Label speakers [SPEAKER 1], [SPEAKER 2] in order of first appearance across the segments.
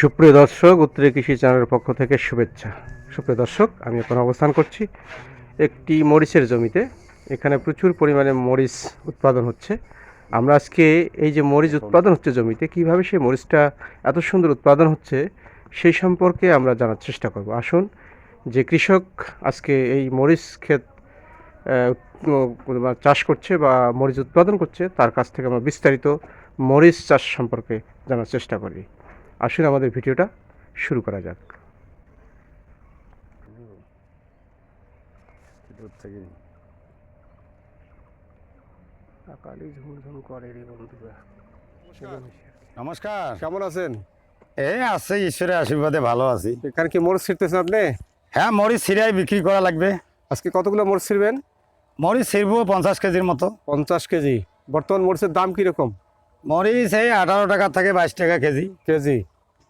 [SPEAKER 1] সুপ্রিয় দর্শক, উত্তরে কৃষি চ্যানেলের পক্ষ থেকে শুভেচ্ছা। সুপ্রিয় দর্শক, আমি এখন অবস্থান করছি একটি মরিচের জমিতে। এখানে প্রচুর পরিমাণে মরিচ উৎপাদন হচ্ছে। আমরা আজকে এই যে মরিচ উৎপাদন হচ্ছে জমিতে, কীভাবে সেই মরিচটা এত সুন্দর উৎপাদন হচ্ছে, সেই সম্পর্কে আমরা জানার চেষ্টা করব। আসুন, যে কৃষক আজকে এই মরিচ ক্ষেত চাষ করছে বা মরিচ উৎপাদন করছে, তার কাছ থেকে আমরা বিস্তারিত মরিচ চাষ সম্পর্কে জানার চেষ্টা করি। আসুন আমাদের ভিডিওটা শুরু করা যাক। করে রে বন্ধুরা।
[SPEAKER 2] নমস্কার।
[SPEAKER 1] কেমন আছেন?
[SPEAKER 2] এই আছে ঈশ্বরের আশীর্বাদে ভালো আছি।
[SPEAKER 1] এখানে কি মরিচ ছিঁড়তেছেন আপনি?
[SPEAKER 2] হ্যাঁ মরিচ সিরিয়ায় বিক্রি করা লাগবে।
[SPEAKER 1] আজকে কতগুলো মরিচ ছিঁড়বেন?
[SPEAKER 2] মরিচ ছিড়বো পঞ্চাশ কেজির মতো।
[SPEAKER 1] পঞ্চাশ কেজি। বর্তমান মরিচের দাম কীরকম?
[SPEAKER 2] মরিচ এই আঠারো টাকা থেকে বাইশ টাকা কেজি।
[SPEAKER 1] কেজি।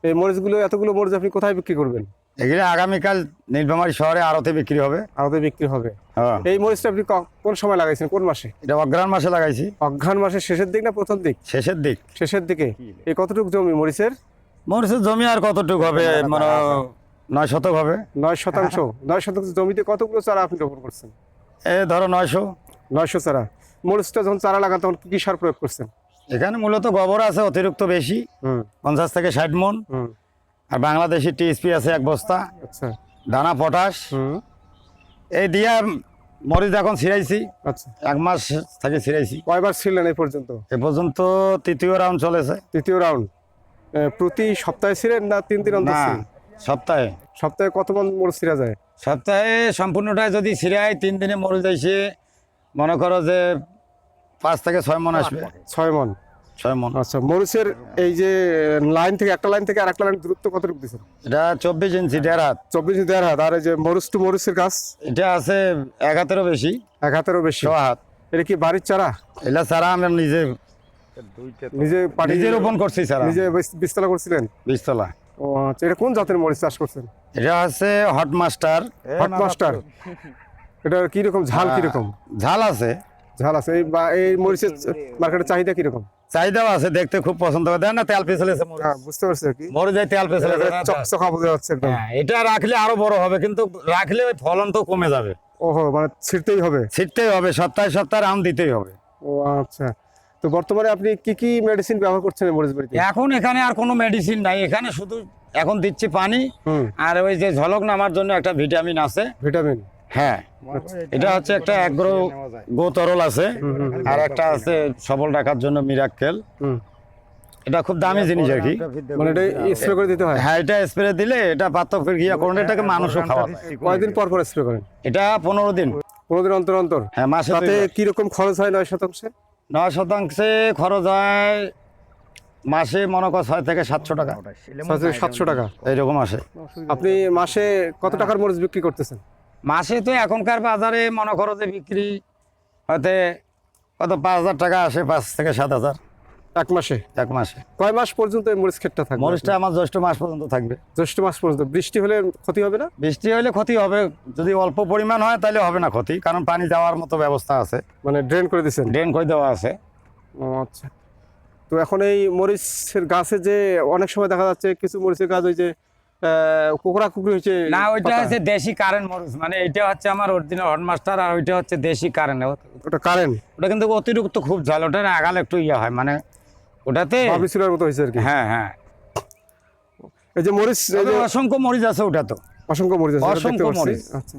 [SPEAKER 1] এই মরিচগুলো এতগুলো মরিচ আপনি কোথায় বিক্রি করবেন?
[SPEAKER 2] এগুলো আগামীকাল নীলফামারী শহরে আড়তে বিক্রি হবে।
[SPEAKER 1] আরতে বিক্রি হবে।
[SPEAKER 2] হ্যাঁ।
[SPEAKER 1] এই মরিচটা আপনি কোন সময় লাগাইছেন? কোন মাসে?
[SPEAKER 2] এটা অগ্রাণ মাসে লাগাইছি।
[SPEAKER 1] অঘ্রাণ মাসের শেষের দিক না প্রথম দিক?
[SPEAKER 2] শেষের দিক।
[SPEAKER 1] শেষের দিকে। এই কতটুকু জমি মরিচের?
[SPEAKER 2] মরিচের জমি আর কতটুকু হবে? মানে নয় শতক হবে।
[SPEAKER 1] নয় শতাংশ। নয় শতাংশ জমিতে কতগুলো চারা আপনি রোপণ করছেন?
[SPEAKER 2] এ ধরো নয়শো।
[SPEAKER 1] নয়শো চারা। মরিচটা যখন চারা লাগান তখন কি কি সার প্রয়োগ করছেন?
[SPEAKER 2] এখানে মূলত গোবর আছে অতিরিক্ত বেশি পঞ্চাশ থেকে ষাট মন। আর বাংলাদেশি টিএসপি আছে এক বস্তা।
[SPEAKER 1] আচ্ছা।
[SPEAKER 2] দানা পটাশ। এই দিয়া মরিচ এখন ছিড়াইছি।
[SPEAKER 1] আচ্ছা।
[SPEAKER 2] এক মাস থেকে ছিড়াইছি।
[SPEAKER 1] কয়বার ছিলেন এই পর্যন্ত?
[SPEAKER 2] এ পর্যন্ত তৃতীয় রাউন্ড চলেছে।
[SPEAKER 1] তৃতীয় রাউন্ড। প্রতি সপ্তাহে ছিলেন না তিন দিন অন্তর
[SPEAKER 2] সপ্তাহে।
[SPEAKER 1] সপ্তাহে কত মন মরিচ ছিঁড়া যায়?
[SPEAKER 2] সপ্তাহে সম্পূর্ণটা যদি ছিড়াই তিন দিনে মরে যাইছে মনে করো যে পাঁচ থেকে ছয় মন আসবে।
[SPEAKER 1] ছয় মন।
[SPEAKER 2] ছয় মন।
[SPEAKER 1] আচ্ছা মরিচের এই যে লাইন থেকে একটা লাইন থেকে আরেকটা লাইন দূরত্ব কতটুকু দিচ্ছেন
[SPEAKER 2] এটা চব্বিশ ইঞ্চি দেড় হাত।
[SPEAKER 1] চব্বিশ দেড় হাত। আর এই যে মরিচ টু মরিচের গাছ?
[SPEAKER 2] এটা আছে এক হাতেরও বেশি।
[SPEAKER 1] এক হাতেরও বেশি।
[SPEAKER 2] ছ হাত।
[SPEAKER 1] এটা কি বাড়ির চারা?
[SPEAKER 2] এটা ছাড়া আমি নিজে
[SPEAKER 1] নিজে
[SPEAKER 2] নিজে রোপণ করছি ছাড়া
[SPEAKER 1] নিজে বিস- বীজতলা করছিলেন?
[SPEAKER 2] বীজতলা
[SPEAKER 1] ও আচ্ছা এটা কোন জাতের মরিচ চাষ করছেন?
[SPEAKER 2] এটা হচ্ছে হট মাস্টার
[SPEAKER 1] হট মাস্টার এটা কি রকম? ঝাল কি রকম?
[SPEAKER 2] ঝাল আছে।
[SPEAKER 1] ঝাল আছে। এই বা এই মরিচের মার্কেটের চাহিদা কি রকম
[SPEAKER 2] চাহিদাও আছে দেখতে খুব পছন্দ করে। দেন না তেল
[SPEAKER 1] হ্যাঁ বুঝতে পারছি কি।
[SPEAKER 2] মরে যায় তেল
[SPEAKER 1] চকচকা বোঝা যাচ্ছে একদম।
[SPEAKER 2] হ্যাঁ এটা রাখলে আরও বড় হবে কিন্তু রাখলে ওই ফলন তো কমে যাবে।
[SPEAKER 1] ওহো মানে ছিঁড়তেই হবে।
[SPEAKER 2] ছিটতেই হবে সপ্তাহে সপ্তাহে আম দিতেই হবে।
[SPEAKER 1] ও আচ্ছা। তো বর্তমানে আপনি কি কি মেডিসিন ব্যবহার করছেন মরিচ বাড়িতে?
[SPEAKER 2] এখন এখানে আর কোনো মেডিসিন নাই। এখানে শুধু এখন দিচ্ছি পানি
[SPEAKER 1] হুম।
[SPEAKER 2] আর ওই যে ঝলক নামার জন্য একটা ভিটামিন আছে।
[SPEAKER 1] ভিটামিন
[SPEAKER 2] হ্যাঁ। এটা হচ্ছে একটা অ্যাগ্রো গো তরল আছে আর একটা আছে সবল রাখার জন্য মিরাক্কেল এটা খুব দামি জিনিস আর কি।
[SPEAKER 1] মানে এটা স্প্রে করে দিতে হয়?
[SPEAKER 2] হ্যাঁ এটা স্প্রে দিলে এটা পাত্র ফিরকিয়া করলে এটাকে মানুষও খাওয়া।
[SPEAKER 1] কয়দিন পর পর স্প্রে করেন?
[SPEAKER 2] এটা পনেরো দিন।
[SPEAKER 1] পনেরো দিন অন্তর অন্তর?
[SPEAKER 2] হ্যাঁ মাসে
[SPEAKER 1] তাতে
[SPEAKER 2] দুইবার।
[SPEAKER 1] কি রকম খরচ হয় নয় শতাংশে?
[SPEAKER 2] নয় শতাংশে খরচ হয় মাসে মনে কর ছয় থেকে সাতশো টাকা।
[SPEAKER 1] সাতশো টাকা?
[SPEAKER 2] এইরকম আসে
[SPEAKER 1] আপনি মাসে কত টাকার মরিচ বিক্রি করতেছেন?
[SPEAKER 2] মাসে তো এখনকার বাজারে মনে করো যে বিক্রি হয়তো কত পাঁচ হাজার টাকা আসে পাঁচ থেকে সাত হাজার।
[SPEAKER 1] এক মাসে?
[SPEAKER 2] এক মাসে।
[SPEAKER 1] কয় মাস পর্যন্ত এই মরিচ ক্ষেতটা থাকবে?
[SPEAKER 2] মরিচটা আমার জ্যৈষ্ঠ মাস পর্যন্ত থাকবে।
[SPEAKER 1] জ্যৈষ্ঠ মাস পর্যন্ত। বৃষ্টি হলে ক্ষতি হবে না?
[SPEAKER 2] বৃষ্টি হলে ক্ষতি হবে। যদি অল্প পরিমাণ হয় তাহলে হবে না ক্ষতি কারণ পানি যাওয়ার মতো ব্যবস্থা আছে।
[SPEAKER 1] মানে ড্রেন করে দিচ্ছেন
[SPEAKER 2] ড্রেন করে দেওয়া আছে।
[SPEAKER 1] ও আচ্ছা। তো এখন এই মরিচের গাছে যে অনেক সময় দেখা যাচ্ছে কিছু মরিচের গাছ ওই যে কুকরা কুকরি হয়েছে
[SPEAKER 2] না ওইটা হচ্ছে দেশি কারেন্ট মরিচ। মানে এটা হচ্ছে আমার অরিজিনাল হটমাস্টার আর ওইটা হচ্ছে দেশি কারেন্ট
[SPEAKER 1] ওটা কারেন্ট
[SPEAKER 2] ওটা কিন্তু অতিরিক্ত খুব ঝাল ওটা আগাল একটু ইয়ে হয় মানে ওটাতে
[SPEAKER 1] মতো হয়েছে আর কি।
[SPEAKER 2] হ্যাঁ হ্যাঁ।
[SPEAKER 1] এই যে মরিচ
[SPEAKER 2] অসংখ্য মরিচ আছে ওটা তো।
[SPEAKER 1] অসংখ্য মরিচ আছে,
[SPEAKER 2] অসংখ্য মরিচ।
[SPEAKER 1] আচ্ছা।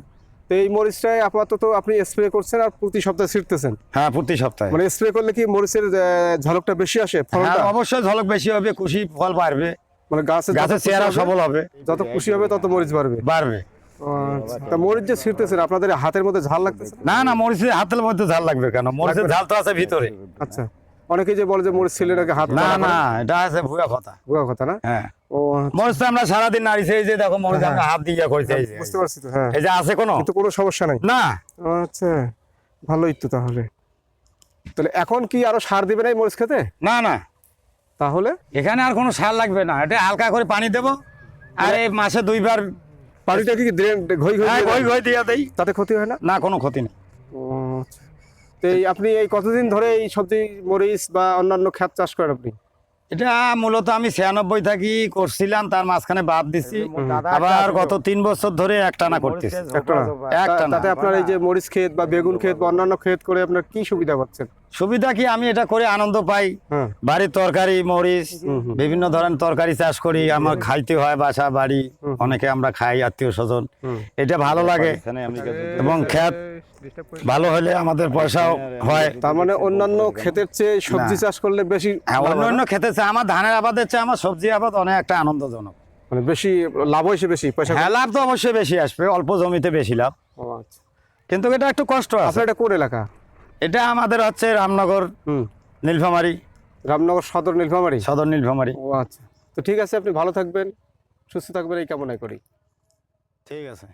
[SPEAKER 1] তো এই মরিচটাই আপাতত আপনি স্প্রে করছেন আর প্রতি সপ্তাহে ছিটতেছেন?
[SPEAKER 2] হ্যাঁ প্রতি সপ্তাহে।
[SPEAKER 1] মানে স্প্রে করলে কি মরিচের ঝলকটা বেশি আসে ফলনটা?
[SPEAKER 2] হ্যাঁ, অবশ্যই ঝলক বেশি হবে খুশি ফল বাড়বে।
[SPEAKER 1] মানে গাছে যত
[SPEAKER 2] গাছের চেহারা সবল হবে।
[SPEAKER 1] যত খুশি হবে তত মরিচ বাড়বে।
[SPEAKER 2] বাড়বে।
[SPEAKER 1] আচ্ছা। তা মরিচ যে আপনাদের হাতের মধ্যে ঝাল লাগতেছে না?
[SPEAKER 2] না মরিচের হাতের মধ্যে ঝাল লাগবে কেন? মরিচের ঝাল তো আছে ভিতরে।
[SPEAKER 1] আচ্ছা। অনেকেই যে বলে যে মরিচ হাত
[SPEAKER 2] না না এটা আছে ভুয়া কথা।
[SPEAKER 1] ভুয়া কথা না?
[SPEAKER 2] হ্যাঁ।
[SPEAKER 1] ও
[SPEAKER 2] মরিচ তো আমরা সারাদিন নাড়িছি এই যে দেখো মরিচ আমরা হাত দিয়ে করেছি এই যে।
[SPEAKER 1] বুঝতে পারছি তো হ্যাঁ।
[SPEAKER 2] এই যে আছে কোনো?
[SPEAKER 1] কিন্তু কোনো সমস্যা নাই।
[SPEAKER 2] না।
[SPEAKER 1] আচ্ছা। ভালোই তো তাহলে। তাহলে এখন কি আরও সার দিবে না মরিচ খেতে?
[SPEAKER 2] না না।
[SPEAKER 1] তাহলে?
[SPEAKER 2] এখানে আর কোনো সার লাগবে না। এটা হালকা করে পানি দেব। আর এই মাসে দুইবার
[SPEAKER 1] পানিটা কি ড্রেন ঘই ঘই
[SPEAKER 2] ঘই ঘই দিয়ে দেই।
[SPEAKER 1] তাতে ক্ষতি হয় না?
[SPEAKER 2] না কোনো ক্ষতি নেই।
[SPEAKER 1] তো আপনি এই কতদিন ধরে এই সবজি মরিচ বা অন্যান্য খ্যাত চাষ করেন আপনি?
[SPEAKER 2] এটা মূলত আমি ছিয়ানব্বই থাকি করছিলাম তার মাঝখানে বাদ দিছি। আবার গত তিন বছর ধরে একটানা করতেছি।
[SPEAKER 1] একটা না?
[SPEAKER 2] একটা
[SPEAKER 1] তা-
[SPEAKER 2] না।
[SPEAKER 1] তাতে আপনার এই যে মরিচ ক্ষেত বা বেগুন ক্ষেত বা অন্যান্য ক্ষেত করে আপনার কি সুবিধা পাচ্ছেন?
[SPEAKER 2] সুবিধা কি? আমি এটা করে আনন্দ পাই।
[SPEAKER 1] হ্যাঁ।
[SPEAKER 2] বাড়ির তরকারি মরিচ বিভিন্ন ধরনের তরকারি চাষ করি। আমার খাইতে হয় বাসা বাড়ি। অনেকে আমরা খাই আত্মীয় স্বজন। এটা ভালো লাগে। এবং খ্যাত ভালো হলে আমাদের পয়সাও হয়
[SPEAKER 1] তার মানে অন্যান্য ক্ষেতের চেয়ে সবজি চাষ করলে বেশি
[SPEAKER 2] হ্যাঁ,
[SPEAKER 1] লাভ
[SPEAKER 2] অন্য
[SPEAKER 1] হয়
[SPEAKER 2] অন্য
[SPEAKER 1] না?
[SPEAKER 2] খেতে চায় আমার ধানের আবাদের চেয়ে আমার সবজি আবাদ অনেক একটা আনন্দজনক।
[SPEAKER 1] মানে বেশি লাভ হয়েছে বেশি পয়সা
[SPEAKER 2] হ্যাঁ লাভ তো অবশ্যই বেশি আসবে অল্প জমিতে বেশি লাভ।
[SPEAKER 1] ও আচ্ছা।
[SPEAKER 2] কিন্তু এটা একটু কষ্ট আছে।
[SPEAKER 1] এটা কোন এলাকা?
[SPEAKER 2] এটা আমাদের হচ্ছে রামনগর নীলফামারি।
[SPEAKER 1] রামনগর সদর নীলফামারী?
[SPEAKER 2] সদর নীলফামারি।
[SPEAKER 1] ও আচ্ছা। তো ঠিক আছে আপনি ভালো থাকবেন সুস্থ থাকবেন এই কামনাই করি।
[SPEAKER 2] ঠিক আছে।